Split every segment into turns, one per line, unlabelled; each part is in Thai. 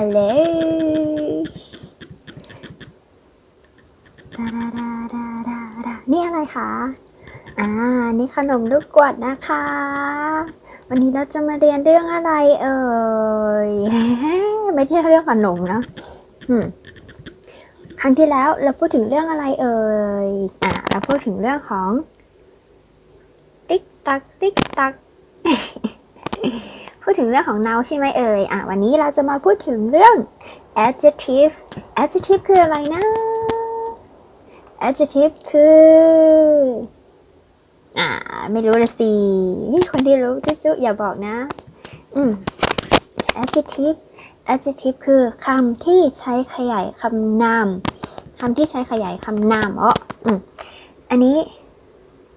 อะไรดาดาดาดาดาดานี่อะไรคะ อ่า นี่ขนมลูกกวาดนะคะ วันนี้เราจะมาเรียนเรื่องอะไรเอ่ย ไม่ใช่เรื่องขนมนะอืมครั้งที่แล้วเราพูดถึงเรื่องอะไรเอ่ย อ่าเราพูดถึงเรื่องของ ติ๊กตักติ๊กตัก พูดถึงเรื่องของ noun ใช่ไหมเอ่ย อะ วันนี้เราจะมาพูดถึงเรื่อง adjective adjective คืออะไรนะ adjective คือ อ่า ไม่รู้ละสิคนที่รู้จุ๊อย่าบอกนะ อืม adjective adjective คือคำที่ใช้ขยายคำนามคำที่ใช้ขยายคำนามอ๋ออืมอันนี้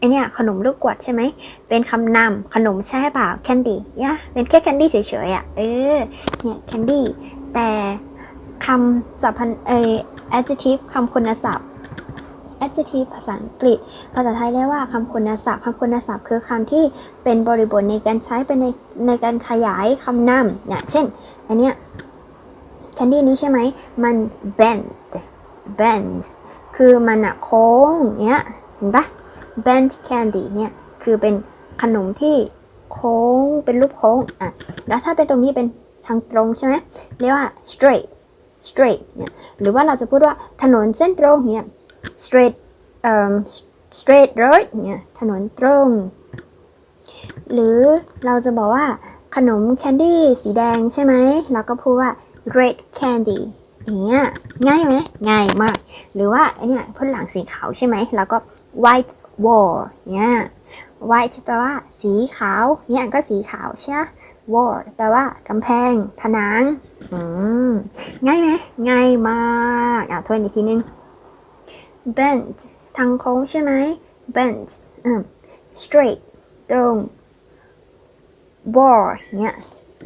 ไอเนี้ยขนมลูกกวาดใช่ไหม เป็นคำนามขนมใช่เปล่า candy ยะเป็นแค่ candy เฉยๆอะ เออ เนี่ย candy แต่คำสัพพันธ์เออ adjective คำคุณศัพท์ adjective ภาษาอังกฤษ ภาษาไทยเรียกว่าคำคุณศัพท์คำคุณศัพท์คือคำที่เป็นบริบทในการใช้เป็นในในการขยายคำนามเนี่ยเช่น อันเนี้ย candy นี้ใช่ไหม มัน bend bend คือมันอะโค้งเนี้ย เห็นปะ bend candy เนี่ยคือเป็นขนมที่โค้งเป็นรูปโค้งอะแล้วถ้าเป็นตรงนี้เป็นทางตรงใช่ไหมเรียกว่า straight straight เนี่ยหรือว่าเราจะพูดว่าถนนเส้นตรงเนี่ย straight um straight road เนี่ยถนนตรง หรือเราจะบอกว่าขนมแคนดี้สีแดงใช่ไหมเราก็พูดว่า red candy อย่างเงี้ยง่ายไหมง่ายมาก หรือว่าไอเนี่ยพ่นหลังสีขาวใช่ไหมแล้วก็ white wall เนี่ย white แปลว่า สีขาวเนี่ยก็สีขาวใช่ไหม wall แปลว่ากำแพง ผนังอืมง่ายไหม ง่ายมากอะทวนอีกทีนึง bend ทางโค้งใช่ไหม bend อืม straight ตรง wall เนี่ย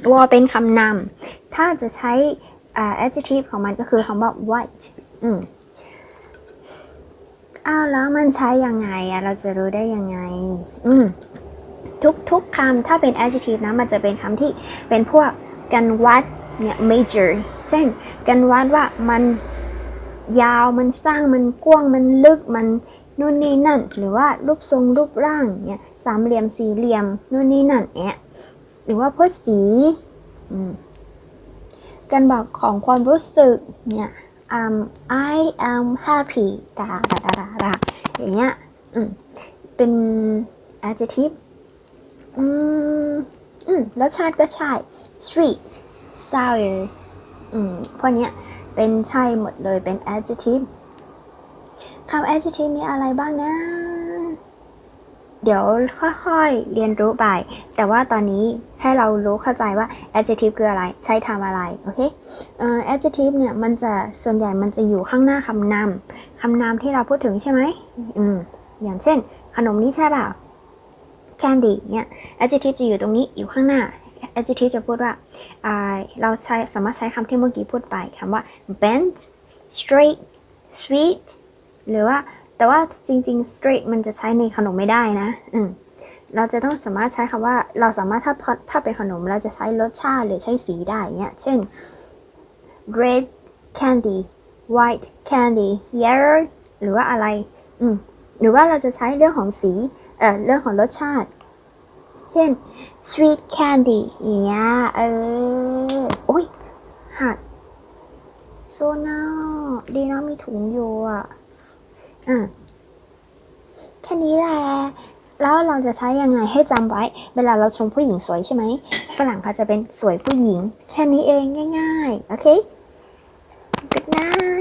wall เป็นคำนำ ถ้าจะใช้อ่า adjective ของมันก็คือคำว่า white อืม อ้าวแล้วมันใช้ยังไงอะเราจะรู้ได้ยังไง อืมทุกทุกคำถ้าเป็น adjective นะมันจะเป็นคำที่เป็นพวกกันวัดเนี่ย major เช่นกันวัดว่ามันยาวมันสร้างมันกว้างมันลึกมันนู่นนี่นั่น หรือว่ารูปทรงรูปร่างเนี่ยสามเหลี่ยมสี่เหลี่ยมนู่นนี่นั่นเนี่ยหรือว่าพจน์สีการบอกของความรู้สึกเนี่ย um, I am happy ดาดาดาดาดาอย่างเงี้ยอืมเป็น adjective อืมอืมรสชาติก็ใช่ sweet sour อืมพวกเนี้ยเป็นใช่หมดเลยเป็น adjective คำ adjective มีอะไรบ้างนะ เดี๋ยวค่อยๆ เรียนรู้ไป แต่ว่าตอนนี้ ให้เรารู้เข้าใจว่า adjective คืออะไร ใช้ทำอะไร โอเคเอ่อ adjective เนี่ย มันจะ ส่วนใหญ่มันจะอยู่ข้างหน้าคำนามคำนามที่เราพูดถึงใช่ไหมอืม อย่างเช่น ขนมนี้ใช่เปล่า candy เนี่ย adjective จะอยู่ตรงนี้ อยู่ข้างหน้า adjective จะพูดว่า เราใช้ สามารถใช้คำที่เมื่อกี้พูดไปคำว่า bend straight sweet หรือว่า แต่ว่าจริงๆ straight มันจะใช้ในขนมไม่ได้นะ อืม เราจะต้องสามารถใช้คำว่า เราสามารถถ้าพถ้าเป็นขนมเราจะใช้รสชาติหรือใช้สีได้เนี่ยเช่น red candy white candy yellow หรือว่าอะไร อืม หรือว่าเราจะใช้เรื่องของสี เอ่อ เรื่องของรสชาติ เช่น sweet candy อย่างเงี้ย เออโอ้ย หัดโซน่าดีนะมีถุงอยู่อะ อะ แค่นี้แหละ แล้วเราจะใช้ยังไงให้จำไว้ เวลาเราชมผู้หญิงสวยใช่ไหมฝรั่งเขาจะเป็นสวยผู้หญิง แค่นี้เองง่ายๆ โอเค Good night